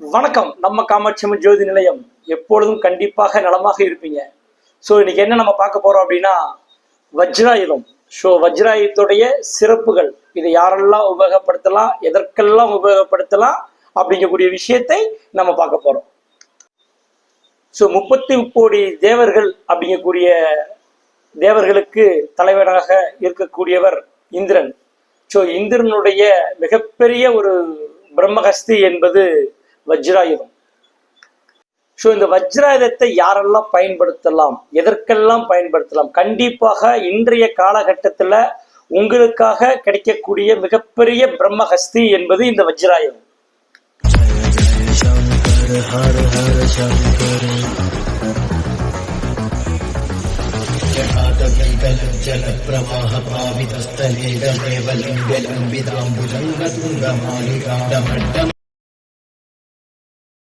வணக்கம். நம்ம காமாட்சியம்மன் ஜோதி நிலையம் எப்பொழுதும் கண்டிப்பாக நலமாக இருப்பீங்க. ஸோ இன்னைக்கு என்ன நம்ம பார்க்க போறோம் அப்படின்னா வஜ்ராயுதம். ஸோ வஜ்ராயுதத்துடைய சிறப்புகள். இதை யாரெல்லாம் உபயோகப்படுத்தலாம் எதற்கெல்லாம் உபயோகப்படுத்தலாம் அப்படிங்கக்கூடிய விஷயத்தை நம்ம பார்க்க போறோம். ஸோ முப்பத்தி கோடி தேவர்கள் அப்படிங்கக்கூடிய தேவர்களுக்கு தலைவனாக இருக்கக்கூடியவர் இந்திரன். ஸோ இந்திரனுடைய மிகப்பெரிய ஒரு பிரம்மஹஸ்தி என்பது வஜ்ராயுதம் ஸோ இந்த வஜ்ராயுதத்தை யாரெல்லாம் பயன்படுத்தலாம் எதற்கெல்லாம் பயன்படுத்தலாம் கண்டிப்பாக இன்றைய காலகட்டத்தில் உங்களுக்காக கிடைக்கக்கூடிய மிகப்பெரிய பிரம்மஹஸ்தி என்பது இந்த வஜ்ராயுதம் जलप्रवाहपावितस्थले गदेव लिङ्गलम्बिताम्बुजङ्गतुङ्गमालिकाडमड्डम्